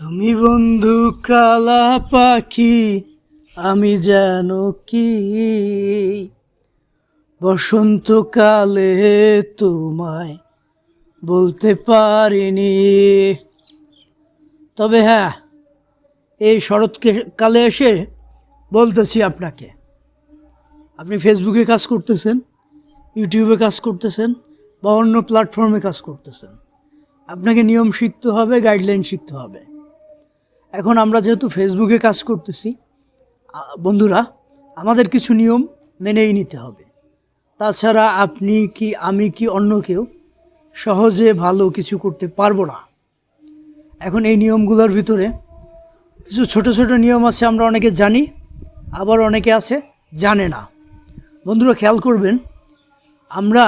তুমি বন্ধু কালা পাখি, আমি যেন কি? বসন্তকালে তোমায় বলতে পারিনি। তবে হ্যাঁ এই শরৎকে শরৎকালে এসে বলতেছি আপনাকে। আপনি ফেসবুকে কাজ করতেছেন, ইউটিউবে কাজ করতেছেন বা অন্য প্ল্যাটফর্মে কাজ করতেছেন। আপনাকে নিয়ম শিখতে হবে গাইডলাইন শিখতে হবে। এখন আমরা যেহেতু ফেসবুকে কাজ করতেছি বন্ধুরা, আমাদের কিছু নিয়ম মেনেই নিতে হবে। তাছাড়া আপনি কি, আমি কি অন্য কেউ সহজে ভালো কিছু করতে পারব না? এখন এই নিয়মগুলোর ভিতরে কিছু ছোট ছোট নিয়ম আছে, আমরা অনেকে জানি, আবার অনেকে আছে, জানে না। বন্ধুরা, খেয়াল করবেন, আমরা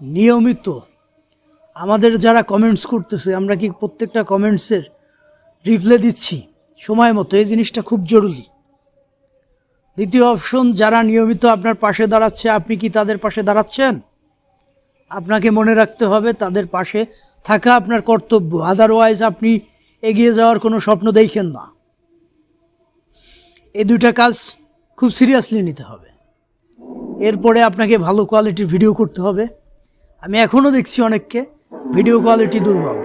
নিয়মিত আমাদের যারা কমেন্টস করতেছে, আমরা কি প্রত্যেকটা কমেন্টসের রিপ্লাই দিচ্ছি। সময় মতো, এই জিনিসটা খুব জরুরি। দ্বিতীয় অপশন, যারা নিয়মিত আপনার পাশে দাঁড়াচ্ছে, আপনি কি তাদের পাশে দাঁড়াচ্ছেন? আপনাকে মনে রাখতে হবে, তাদের পাশে থাকা আপনার কর্তব্য। আদারওয়াইজ আপনি এগিয়ে যাওয়ার কোনো স্বপ্ন দেখেন না। এই দুইটা কাজ খুব সিরিয়াসলি নিতে হবে। এরপরে আপনাকে ভালো কোয়ালিটির ভিডিও করতে হবে। আমি এখনও দেখছি অনেককে। ভিডিও কোয়ালিটি দুর্বল।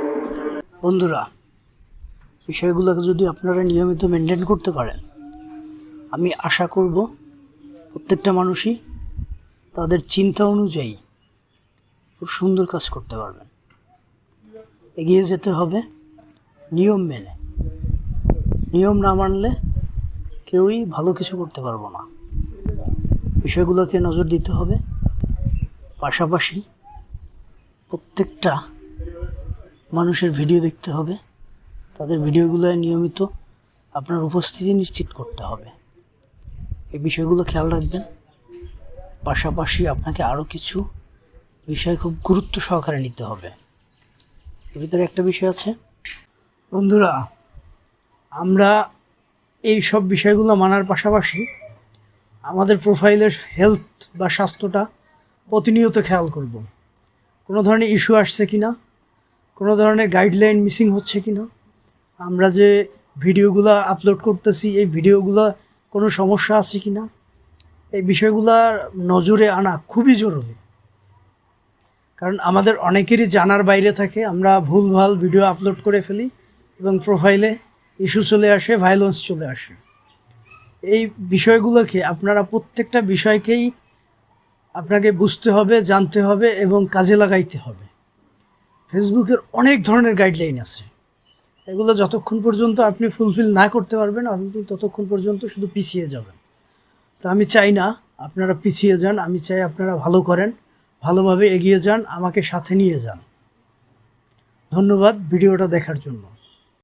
বন্ধুরা বিষয়গুলোকে যদি আপনারা নিয়মিত মেনটেন করতে পারেন, আমি আশা করব প্রত্যেকটা মানুষই তাদের চিন্তা অনুযায়ী খুব সুন্দর কাজ করতে পারবেন। এগিয়ে যেতে হবে নিয়ম মেনে। নিয়ম না মানলে কেউই ভালো কিছু করতে পারব না। বিষয়গুলোকে নজর দিতে হবে। পাশাপাশি প্রত্যেকটা মানুষের ভিডিও দেখতে হবে। তাদের ভিডিওগুলোয় নিয়মিত আপনার উপস্থিতি নিশ্চিত করতে হবে। এই বিষয়গুলো খেয়াল রাখবেন। পাশাপাশি আপনাকে আরও কিছু বিষয় খুব গুরুত্ব সহকারে নিতে হবে। এর ভিতরে একটা বিষয় আছে। বন্ধুরা, আমরা এই সব বিষয়গুলো মানার পাশাপাশি আমাদের প্রোফাইলের হেলথ বা স্বাস্থ্যটা প্রতিনিয়ত খেয়াল করব। কোনো ধরনের ইস্যু আসছে কি না কোনো ধরনের গাইডলাইন মিসিং হচ্ছে কি না আমরা যে ভিডিওগুলো আপলোড করতেছি, এই ভিডিওগুলো কোনো সমস্যা আছে কি না এই বিষয়গুলার নজরে আনা খুবই জরুরি। কারণ আমাদের অনেকেরই জানার বাইরে থাকে, আমরা ভুলভাল ভিডিও আপলোড করে ফেলি এবং প্রোফাইলে ইস্যু চলে আসে ভায়োলেন্স চলে আসে। এই বিষয়গুলোকে আপনারা প্রত্যেকটা বিষয়কেই আপনাকে বুঝতে হবে, জানতে হবে এবং কাজে লাগাইতে হবে। ফেসবুকের অনেক ধরনের গাইডলাইন আছে। এগুলো যতক্ষণ পর্যন্ত আপনি ফুলফিল না করতে পারবেন, আপনি ততক্ষণ পর্যন্ত শুধু পিছিয়ে যাবেন। তো আমি চাই না আপনারা পিছিয়ে যান, আমি চাই আপনারা ভালো করেন, ভালোভাবে এগিয়ে যান, আমাকে সাথে নিয়ে যান। ধন্যবাদ ভিডিওটা দেখার জন্য।